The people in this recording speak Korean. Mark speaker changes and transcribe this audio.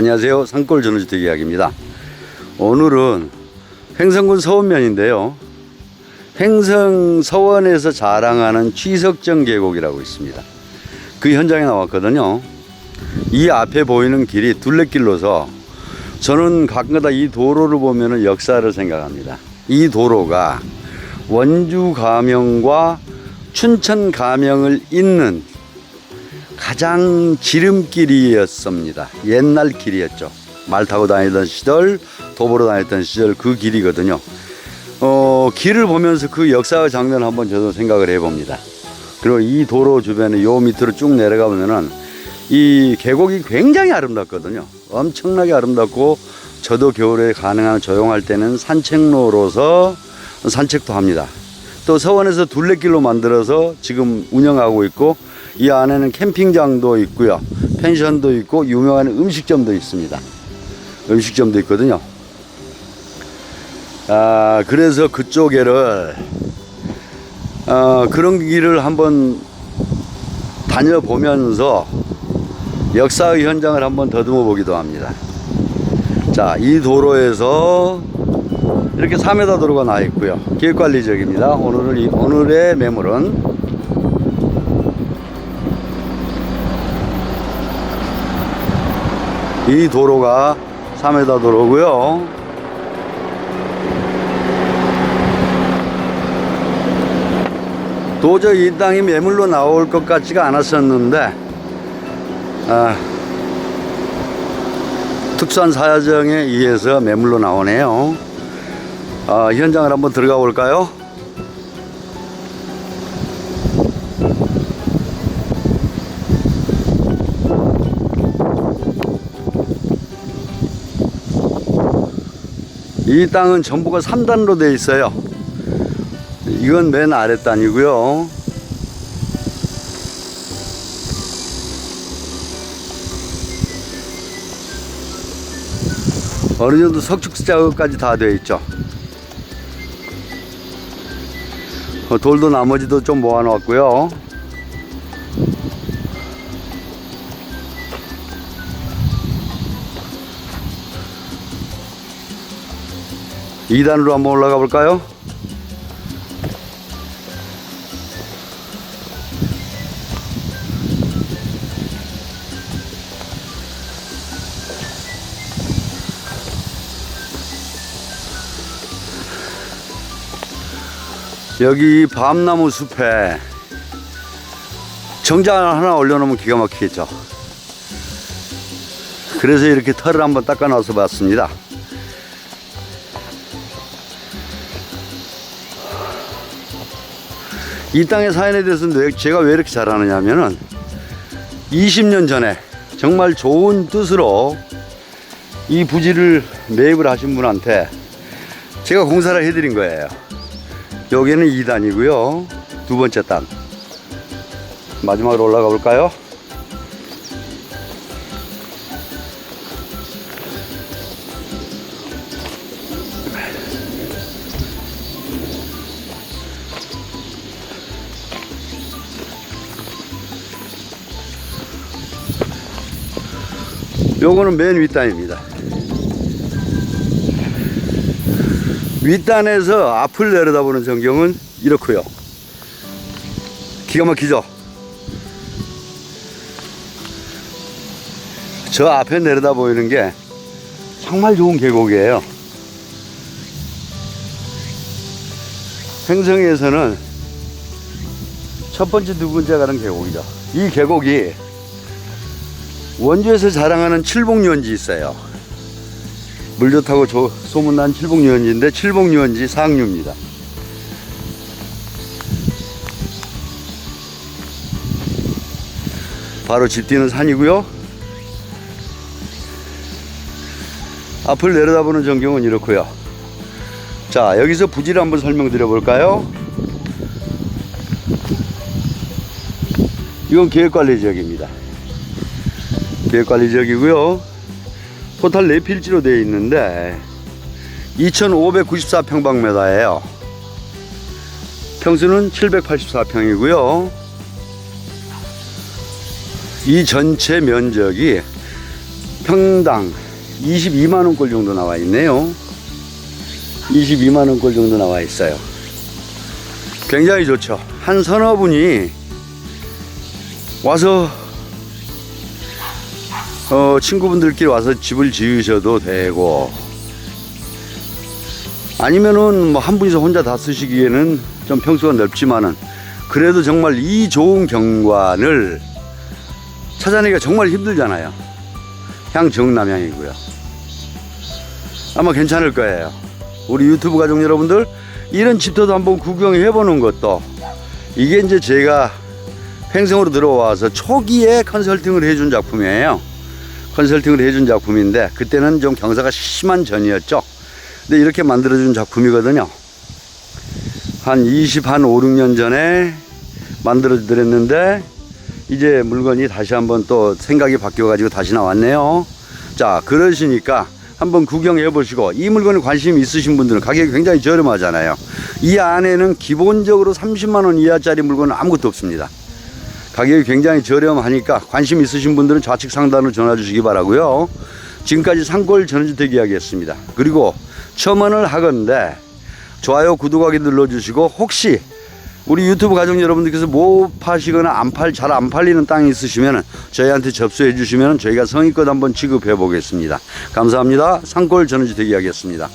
Speaker 1: 안녕하세요. 산골 전원주택 이야기입니다. 오늘은 횡성군 서원면인데요. 횡성 서원에서 자랑하는 취석정 계곡이라고 있습니다. 그 현장에 나왔거든요. 이 앞에 보이는 길이 둘레길로서 저는 가끔가다 이 도로를 보면 역사를 생각합니다. 이 도로가 원주 가명과 춘천 가명을 잇는 가장 지름길이었습니다. 옛날 길이었죠. 말 타고 다니던 시절, 도보로 다녔던 시절 그 길이거든요. 어, 길을 보면서 그 역사의 장면을 한번 저도 생각을 해봅니다. 그리고 이 도로 주변에 요 밑으로 쭉 내려가 보면은 이 계곡이 굉장히 아름답거든요. 엄청나게 아름답고 저도 겨울에 가능한 조용할 때는 산책로로서 산책도 합니다. 또 서원에서 둘레길로 만들어서 지금 운영하고 있고 이 안에는 캠핑장도 있고요. 펜션도 있고 유명한 음식점도 있습니다. 음식점도 있거든요. 아, 그래서 그쪽에를 어, 그런 길을 한번 다녀보면서 역사의 현장을 한번 더듬어 보기도 합니다. 자, 이 도로에서 이렇게 3m 도로가 나 있고요. 기획관리적입니다. 오늘 이 오늘의 매물은 이 도로가 3m 도로고요. 도저히 이 땅이 매물로 나올 것 같지가 않았었는데 아, 특수한 사정에 의해서 매물로 나오네요. 아, 현장을 한번 들어가 볼까요? 이 땅은 전부가 3단으로 되어 있어요. 이건 맨 아랫단이고요. 어느 정도 석축 작업까지 다 되어 있죠. 어, 돌도 나머지도 좀 모아놓았고요. 이단으로 한번 올라가 볼까요? 여기 밤나무 숲에 정자 하나 올려놓으면 기가 막히겠죠. 그래서 이렇게 털을 한번 닦아 놔서 봤습니다. 이 땅의 사연에 대해서는 왜- 제가 왜 이렇게 잘하느냐 하면은 20년 전에 정말 좋은 뜻으로 이 부지를 매입을 하신 분한테 제가 공사를 해드린 거예요. 여기는 2단이고요. 두 번째 땅. 마지막으로 올라가 볼까요? 요거는 맨 윗단입니다. 윗단에서 앞을 내려다보는 전경은 이렇고요. 기가 막히죠? 저 앞에 내려다 보이는 게 정말 좋은 계곡이에요. 횡성에서는 첫 번째, 두 번째 가는 계곡이죠. 이 계곡이 원주에서 자랑하는 칠복유원지 있어요. 물 좋다고 저 소문난 칠복유원지인데 칠복유원지 상류입니다. 바로 집 뒤는 산이고요. 앞을 내려다보는 전경은 이렇고요. 자 여기서 부지를 한번 설명드려 볼까요? 이건 계획관리 지역입니다. 계획관리 지역이고요. 토탈 네 필지로 되어 있는데 2,594평방미터예요. 평수는 784평이고요. 이 전체 면적이 평당 22만 원꼴 정도 나와 있네요. 22만 원꼴 정도 나와 있어요. 굉장히 좋죠. 한 서너 분이 와서 어, 친구분들끼리 와서 집을 지으셔도 되고 아니면은 뭐 한 분이서 혼자 다 쓰시기에는 좀 평수가 넓지만은 그래도 정말 이 좋은 경관을 찾아내기가 정말 힘들잖아요. 향정남향이고요. 아마 괜찮을 거예요. 우리 유튜브 가족 여러분들 이런 집터도 한번 구경해 보는 것도 이게 이제 제가 횡성으로 들어와서 초기에 컨설팅을 해준 작품이에요. 컨설팅을 해준 작품인데 그때는 좀 경사가 심한 전이었죠. 근데 이렇게 만들어준 작품이거든요. 한 20, 한 5, 6년 전에 만들어 드렸는데 이제 물건이 다시 한번 또 생각이 바뀌어 가지고 다시 나왔네요. 자, 그러시니까 한번 구경해 보시고 이 물건에 관심 있으신 분들은 가격이 굉장히 저렴하잖아요. 이 안에는 기본적으로 30만 원 이하짜리 물건은 아무것도 없습니다. 가격이 굉장히 저렴하니까 관심 있으신 분들은 좌측 상단으로 전화 주시기 바라고요. 지금까지 상골 전원주택 이야기였습니다. 그리고 첨언을 하건데 좋아요 구독하기 눌러주시고 혹시 우리 유튜브 가족 여러분들께서 못 파시거나 안 팔 잘 안 팔리는 땅이 있으시면 저희한테 접수해 주시면 저희가 성의껏 한번 취급해 보겠습니다. 감사합니다. 상골 전원주택 이야기였습니다.